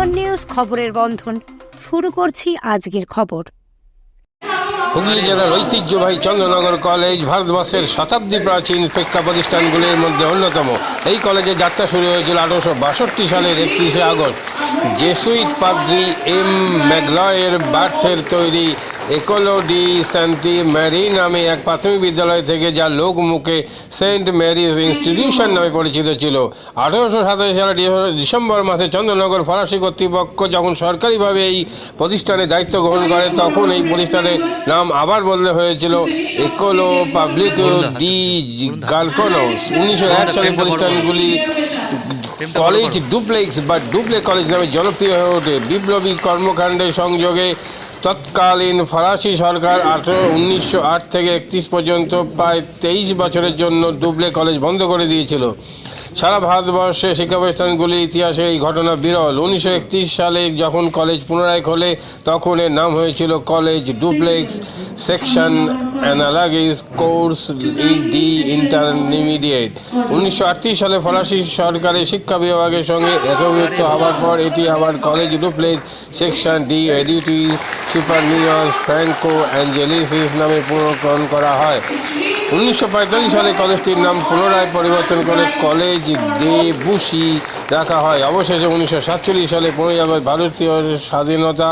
বন্ধন news খবরের বন্ধন। শুরু করছি আজকের খবর। হুগলি জেলার ঐতিহ্যবাহী চন্দ্রনগর কলেজ ভারতবর্ষের শতাব্দী প্রাচীন শিক্ষা প্রতিষ্ঠানগুলির মধ্যে অন্যতম। এই কলেজে যাত্রা শুরু হয়েছিল আঠারোশো বাষট্টি সালের একত্রিশে আগস্ট। জেসুইট পাদ্রি এম ম্যাগলয়ের বার্থের তৈরি একোলো ডি শান্তি ম্যারি নামে এক প্রাথমিক বিদ্যালয় থেকে যা লোক মুখে সেন্ট ম্যারিজ ইনস্টিটিউশন নামে পরিচিত ছিল। আঠারোশো সাতাশি সালের ডি- ডিসেম্বর মাসে চন্দ্রনগর ফরাসি কর্তৃপক্ষ যখন সরকারিভাবে এই প্রতিষ্ঠানে দায়িত্ব গ্রহণ করে, তখন এই প্রতিষ্ঠানের নাম আবার বদলে হয়েছিল একোলো পাবলিক দি গালকোনস উনিশশো এক সালে প্রতিষ্ঠানগুলি কলেজ ডুপ্লেক্স বা ডুপ্লে কলেজ নামে জনপ্রিয় হয়ে ওঠে। বিপ্লবী কর্মকাণ্ডের সংযোগে তৎকালীন ফরাসি সরকার আঠেরো, উনিশশো থেকে একত্রিশ পর্যন্ত প্রায় তেইশ বছরের জন্য ডুবলে কলেজ বন্ধ করে দিয়েছিল। সারা ভারতবর্ষে শিক্ষা প্রতিষ্ঠানগুলির ইতিহাসে এই ঘটনা বিরল। উনিশশো একত্রিশ সালে যখন কলেজ পুনরায় খোলে, তখন এর নাম হয়েছিল কলেজ ডুপ্লেক্স সেকশন অ্যানালাগিস কোর্স ডি ইন্টারমিডিয়েট। উনিশশো আটত্রিশ সালে ফরাসি সরকারের শিক্ষা বিভাগের সঙ্গে একীভূত হওয়ার পর, এটি আবার কলেজ ডুপ্লেক্স সেকশন ডি এডিটি সুপারনিয়স ফ্র্যাঙ্কো অ্যাঞ্জেলিসিস নামে পুনর্করণ করা হয়। উনিশশো পঁয়তাল্লিশ সালে কলেজটির নাম পুনরায় পরিবর্তন করে কলেজ দে বুশি রাখা হয়। অবশেষে উনিশশো সাতচল্লিশ সালে পনেরোই আগস্ট ভারতীয় স্বাধীনতা।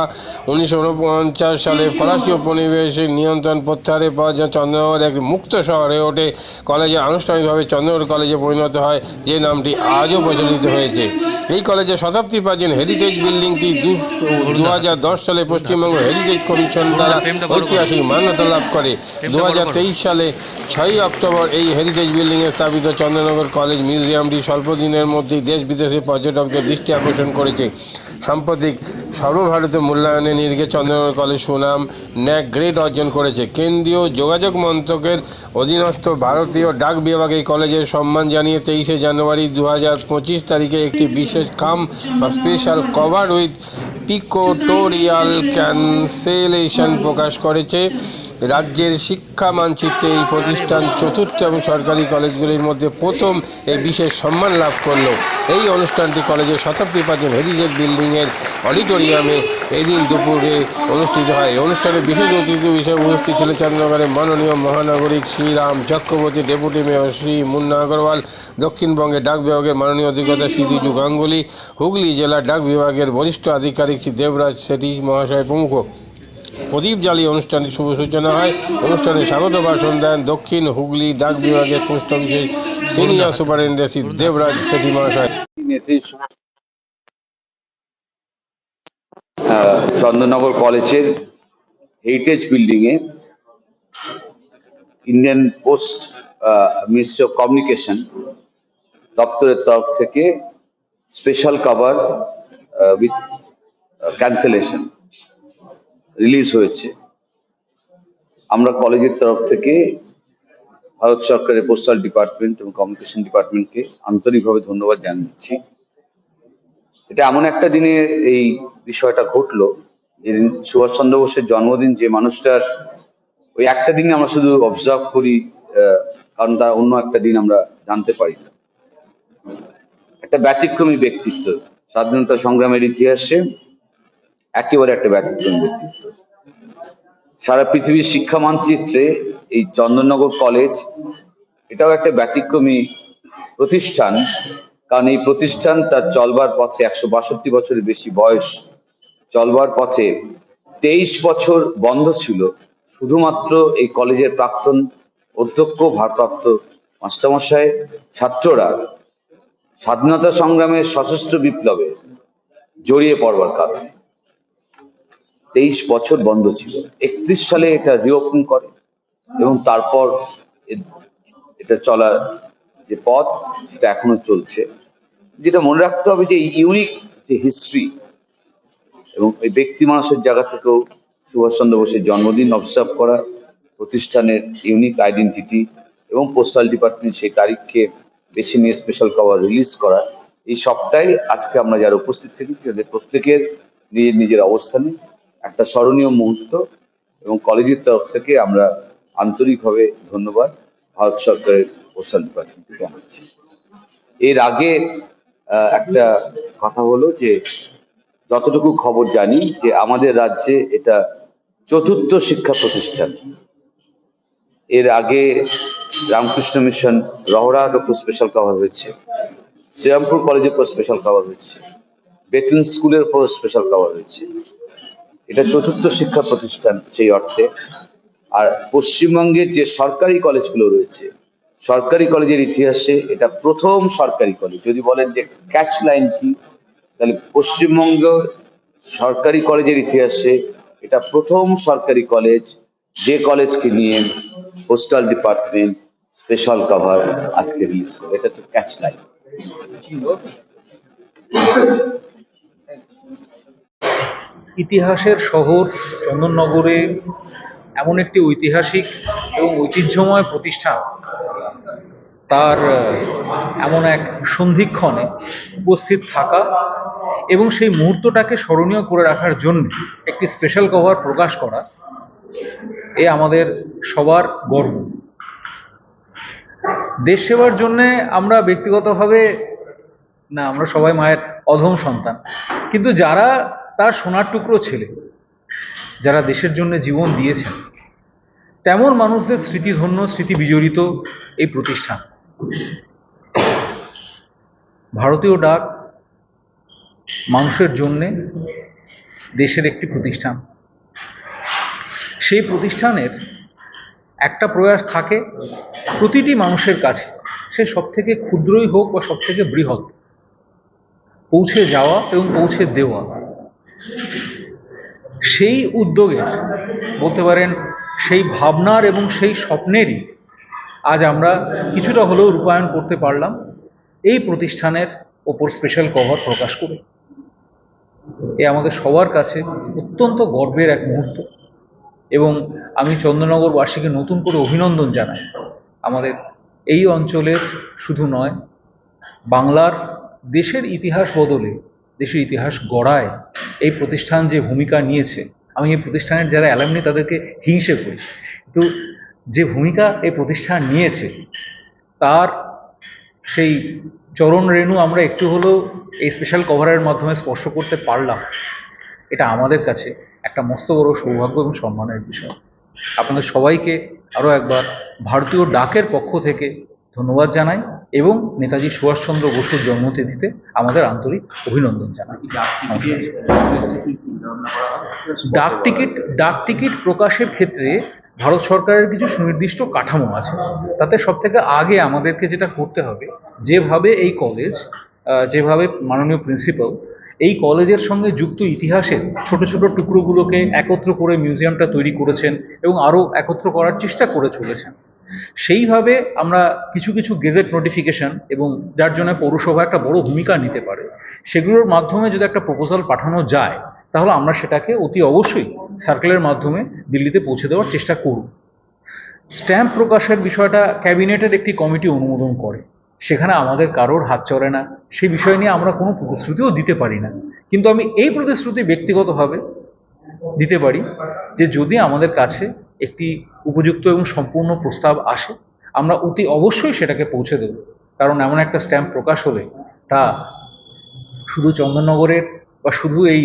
উনিশশো উনপঞ্চাশ সালে ফরাসি উপনিবেশিক নিয়ন্ত্রণ প্রত্যাহারের পর চন্দ্রনগর এক মুক্ত শহরে ওঠে কলেজে আনুষ্ঠানিকভাবে চন্দ্রনগর কলেজে পরিণত হয় যে নামটি আজও প্রচলিত হয়েছে। এই কলেজে শতাব্দী প্রাচীন হেরিটেজ বিল্ডিংটি দু হাজার দশ সালে পশ্চিমবঙ্গ হেরিটেজ কমিশন দ্বারা ঐতিহাসিক মান্যতা লাভ করে। দু হাজার তেইশ সালে ছয়ই অক্টোবর এই হেরিটেজ বিল্ডিংয়ে স্থাপিত চন্দ্রনগর কলেজ মিউজিয়ামটি স্বল্প দিনের মধ্যেই দেশ বিদেশে পর্যটকদের দৃষ্টি আকর্ষণ করেছে। সাম্প্রতিক সর্বভারতীয় মূল্যায়নে নিরিখে চন্দ্রনগর কলেজ সুনাম ন্যাক গ্রেড অর্জন করেছে। কেন্দ্রীয় যোগাযোগ মন্ত্রকের অধীনস্থ ভারতীয় ডাক বিভাগ এই কলেজের সম্মান জানিয়ে তেইশে জানুয়ারি দু হাজার পঁচিশ তারিখে একটি বিশেষ কাম বা special cover with pictorial cancellation প্রকাশ করেছে। রাজ্যের শিক্ষা মানচিত্রে এই প্রতিষ্ঠান চতুর্থ এবং সরকারি কলেজগুলির মধ্যে প্রথম এই বিশেষ সম্মান লাভ করল। এই অনুষ্ঠানটি কলেজের শতাব্দী প্রাচীন হেরিটেজ বিল্ডিংয়ের অডিটোরিয়ামে এদিন দুপুরে অনুষ্ঠিত হয়। অনুষ্ঠানে বিশেষ অতিথি হিসেবে উপস্থিত ছিল চন্দ্রনগরের মাননীয় মহানাগরিক শ্রীরাম চক্রবর্তী, ডেপুটি মেয়র শ্রী মুন্না আগরওয়াল দক্ষিণবঙ্গের ডাক বিভাগের মাননীয় অধিকর্তা শ্রী রিজু গাঙ্গুলি, হুগলি জেলার ডাক বিভাগের বরিষ্ঠ আধিকারিক শ্রী দেবরাজ সেঠি মহাশয় প্রমুখ। প্রদীপ জ্বালিয়ে অনুষ্ঠানটি শুভ সূচনা হয়। অনুষ্ঠানে স্বাগত ভাষণ দেন দক্ষিণ হুগলি ডাক বিভাগের পোস্ট অফিসের সিনিয়র সুপারিনটেন্ডেন্ট দেবরাজ সেঠি মহাশয় চন্দননগর কলেজের heritage building A Indian post ministry of communication দপ্তরের তরফ থেকে special cover with cancellation release হয়েছে। আমরা কলেজের তরফ থেকে ভারত সরকারের পোস্টাল ডিপার্টমেন্ট এবং কমিউনিকেশন ডিপার্টমেন্টকে আন্তরিকভাবে ধন্যবাদ জানাচ্ছি এটা এমন একটা দিনে এই বিষয়টা ঘটলো, যেদিন সুভাষচন্দ্র বোসের জন্মদিন, যে মানুষটার ওই একটা দিনে আমরা শুধু অবজার্ভ করি কারণ তার অন্য একটা দিন আমরা জানতে পারি না। একটা ব্যতিক্রমী ব্যক্তিত্ব, স্বাধীনতা সংগ্রামের ইতিহাসে একেবারে একটা ব্যতিক্রমী ব্যক্তিত্ব সারা পৃথিবীর শিক্ষা মানচিত্রে এই চন্দননগর কলেজ, এটাও একটা ব্যতিক্রমী প্রতিষ্ঠান, কারণ এই প্রতিষ্ঠান তার চলবার পথে একশো বাষট্টি বছরের বেশি বয়স, চলবার পথে তেইশ বছর বন্ধ ছিল। শুধুমাত্র এই কলেজের প্রাক্তন অধ্যক্ষ, ভারপ্রাপ্ত মাস্টারমশাই, ছাত্ররা স্বাধীনতা সংগ্রামের সশস্ত্র বিপ্লবে জড়িয়ে পড়বার কারণে। তেইশ বছর বন্ধ ছিল। একত্রিশ সালে এটা রিওপেন করে এবং তারপর এটা চলার যে পথ সেটা এখনও চলছে। যেটা মনে রাখতে হবে যে ইউনিক যে হিস্ট্রি এবং এই ব্যক্তি মানুষের জায়গা থেকেও সুভাষচন্দ্র বোসের জন্মদিন অবজার্ভ করা, প্রতিষ্ঠানের ইউনিক আইডেন্টিটি এবং পোস্টাল ডিপার্টমেন্ট সেই তারিখকে বেছে নিয়ে স্পেশাল কভার রিলিজ করা, এই সপ্তাহে আজকে আমরা যারা উপস্থিত থেকেছি, তাদের প্রত্যেকের নিজের নিজের অবস্থানে একটা স্মরণীয় মুহূর্ত এবং কলেজের তরফ থেকে আমরা আন্তরিকভাবে ধন্যবাদ ভারত সরকারের পোস্টাল ডিপার্টমেন্টকে জানাচ্ছি। এর আগে একটা কথা হলো যে, যতটুকু খবর জানি যে আমাদের রাজ্যে এটা চতুর্থ শিক্ষা প্রতিষ্ঠান। এর আগে রামকৃষ্ণ মিশন রহরার উপর স্পেশাল কভার হয়েছে, শ্রীরামপুর কলেজের উপর স্পেশাল কভার হয়েছে বেটন স্কুলের উপর স্পেশাল কভার হয়েছে। এটা চতুর্থ শিক্ষা প্রতিষ্ঠান সেই অর্থে। আর পশ্চিমবঙ্গের যে সরকারি কলেজগুলো রয়েছে, সরকারি কলেজের ইতিহাসে এটা প্রথম সরকারি কলেজ। যদি বলেন যে ক্যাচ লাইন কি, তাহলে পশ্চিমবঙ্গ সরকারি কলেজের ইতিহাসে এটা প্রথম সরকারি কলেজ। যে কলেজকে নিয়ে পোস্টাল ডিপার্টমেন্ট, স্পেশাল কভার আজকে রিলিজ করে এটা হচ্ছে ক্যাচ লাইন। ইতিহাসের শহর চন্দননগরে এমন একটি ঐতিহাসিক এবং ঐতিহ্যময় প্রতিষ্ঠান। তার এমন এক সন্ধিক্ষণে উপস্থিত থাকা এবং সেই মুহূর্তটাকে স্মরণীয় করে রাখার জন্য একটি স্পেশাল কভার প্রকাশ করা এ আমাদের সবার গর্ব। দেশ সেবার জন্যে আমরা ব্যক্তিগতভাবে, না, আমরা সবাই মায়ের অধম সন্তান। কিন্তু যারা তার সোনার টুকরো ছেলে, যারা দেশের জন্য জীবন দিয়েছেন। তেমন মানুষদের স্মৃতিধন্য স্মৃতি বিজড়িত এই প্রতিষ্ঠান। ভারতীয় ডাক মানুষের জন্যে দেশের একটি প্রতিষ্ঠান। সেই প্রতিষ্ঠানের একটা প্রয়াস থাকে প্রতিটি মানুষের কাছে। সে সব থেকে ক্ষুদ্রই হোক বা সব থেকে বৃহৎ। পৌঁছে যাওয়া এবং পৌঁছে দেওয়া। সেই উদ্যোগে বলতে পারেন, সেই ভাবনার এবং সেই স্বপ্নেরই আজ আমরা কিছুটা হলেও রূপায়ণ করতে পারলাম। এই প্রতিষ্ঠানের ওপর স্পেশাল কভার প্রকাশ করে। এ আমাদের সবার কাছে অত্যন্ত গর্বের এক মুহূর্ত। এবং আমি চন্দ্রনগরবাসীকে নতুন করে অভিনন্দন জানাই। আমাদের এই অঞ্চলের শুধু নয়, বাংলার দেশের ইতিহাস বদলে, দেশের ইতিহাস গড়ায় এই প্রতিষ্ঠান যে ভূমিকা নিয়েছে, আমি এই প্রতিষ্ঠানের যারা অ্যালামনি তাদেরকে হিংসে করি। কিন্তু যে ভূমিকা এই প্রতিষ্ঠান নিয়েছে, তার সেই চরণ রেণু আমরা একটু হলেও এই স্পেশাল কভারের মাধ্যমে স্পর্শ করতে পারলাম। এটা আমাদের কাছে একটা মস্ত বড় সৌভাগ্য এবং সম্মানের বিষয়। আপনাদের সবাইকে আরও একবার ভারতীয় ডাকের পক্ষ থেকে ধন্যবাদ জানাই এবং নেতাজি সুভাষচন্দ্র বসুর জন্মতিথিতে আমাদের আন্তরিক অভিনন্দন জানাই। ডাক টিকিট ডাক টিকিট প্রকাশের ক্ষেত্রে ভারত সরকারের কিছু সুনির্দিষ্ট কাঠামো আছে। তাতে সব থেকে আগে আমাদেরকে যেটা করতে হবে যেভাবে এই কলেজ যেভাবে মাননীয় প্রিন্সিপাল এই কলেজের সঙ্গে যুক্ত ইতিহাসের ছোট ছোট টুকরোগুলোকে একত্র করে মিউজিয়ামটা তৈরি করেছেন এবং আরও একত্র করার চেষ্টা করে চলেছেন। সেইভাবে আমরা কিছু কিছু গেজেট নোটিফিকেশন এবং যার জন্য পৌরসভা একটা বড় ভূমিকা নিতে পারে, সেগুলোর মাধ্যমে যদি একটা প্রপোজাল পাঠানো যায়, তাহলে আমরা সেটাকে অতি অবশ্যই সার্কেলের মাধ্যমে দিল্লিতে পৌঁছে দেওয়ার চেষ্টা করব। স্ট্যাম্প প্রকাশের বিষয়টা ক্যাবিনেটের একটি কমিটি অনুমোদন করে, সেখানে আমাদের কারোর হাত চড়ে না সেই বিষয় নিয়ে আমরা কোনো প্রতিশ্রুতিও দিতে পারি না। কিন্তু আমি এই প্রতিশ্রুতি ব্যক্তিগতভাবে দিতে পারি যে যদি আমাদের কাছে একটি উপযুক্ত এবং সম্পূর্ণ প্রস্তাব আসে আমরা অতি অবশ্যই সেটাকে পৌঁছে দেব। কারণ এমন একটা স্ট্যাম্প প্রকাশ হলে তা শুধু চন্দননগরের বা শুধু এই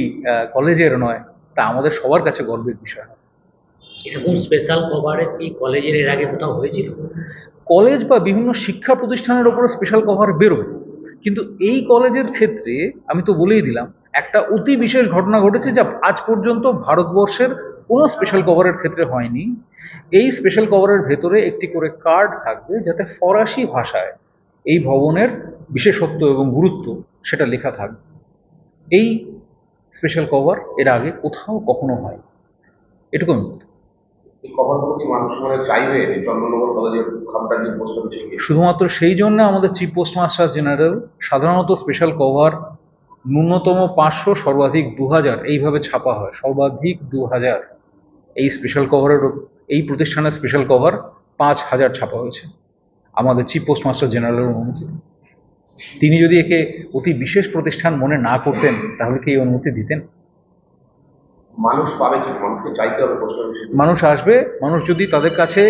কলেজের নয় তা আমাদের সবার কাছে গর্বের বিষয়। এরকম স্পেশাল কভারে কি কলেজের এর আগে কোথাও হয়েছিল? কলেজ বা বিভিন্ন শিক্ষা প্রতিষ্ঠানের ওপরে স্পেশাল কভার বেরোয়। কিন্তু এই কলেজের ক্ষেত্রে আমি তো বলেই দিলাম একটা অতি বিশেষ ঘটনা ঘটেছে যা আজ পর্যন্ত ভারতবর্ষের কোনো স্পেশাল কভারের ক্ষেত্রে হয়নি। এই স্পেশাল কভারের ভেতরে একটি করে কার্ড থাকবে যাতে ফরাসি ভাষায় এই ভবনের বিশেষত্ব এবং গুরুত্ব সেটা লেখা থাকবে এই স্পেশাল কভার এর আগে কোথাও কখনো হয়। এটুকু মানে শুধুমাত্র সেই জন্য আমাদের চিফ পোস্টমাস্টার জেনারেল সাধারণত স্পেশাল কভার ন্যূনতম পাঁচশো সর্বাধিক দু হাজার এইভাবে ছাপা হয়। সর্বাধিক দু হাজার এই স্পেশাল কভারের এই প্রতিষ্ঠানের স্পেশাল কভার পাঁচ হাজার ছাপা হয়েছে। আমাদের চিফ পোস্টমাস্টার জেনারেলের অনুমতিতে তিনি যদি একে অতি বিশেষ প্রতিষ্ঠান মনে না করতেন তাহলে কি এই অনুমতি দিতেন? মানুষ পাবে কি? মানুষকে চাইতে হবে মানুষ আসবে মানুষ যদি তাদের কাছে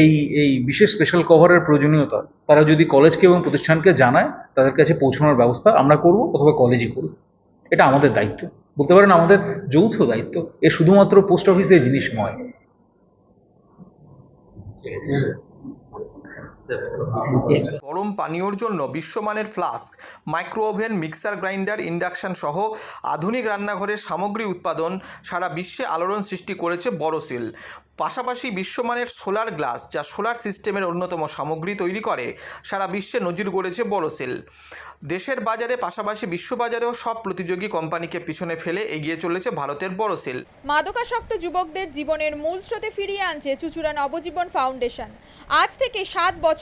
এই এই বিশেষ স্পেশাল কভারের প্রয়োজনীয়তা তারা যদি কলেজকে এবং প্রতিষ্ঠানকে জানায় তাদের কাছে পৌঁছানোর ব্যবস্থা আমরা করব অথবা কলেজই করব। এটা আমাদের দায়িত্ব। বলতে পারেন আমাদের যৌথ দায়িত্ব। এ শুধুমাত্র পোস্ট অফিসের জিনিস নয়। গরম পানীয়র জন্য বিশ্বমানের flask micro oven mixer grinder, induction সহ আধুনিক রান্নাঘরের সামগ্রী উৎপাদন সারা বিশ্বে আলোড়ন সৃষ্টি করেছে বড়সিল পাশাপাশি বিশ্বমানের সোলার গ্লাস, যা সোলার সিস্টেমের অন্যতম সামগ্রী তৈরি করে, সারা বিশ্বে নজির গড়েছে বড়সিল দেশের বাজারে পাশাপাশি বিশ্ববাজারেও সব প্রতিযোগী কোম্পানিকে পিছনে ফেলে এগিয়ে চলেছে ভারতের বড়সিল মাদকাসক্ত যুবকদের জীবনের মূল স্রোতে ফিরিয়ে আনছে চুচুড়া নবজীবন ফাউন্ডেশন। আজ থেকে সাত বছর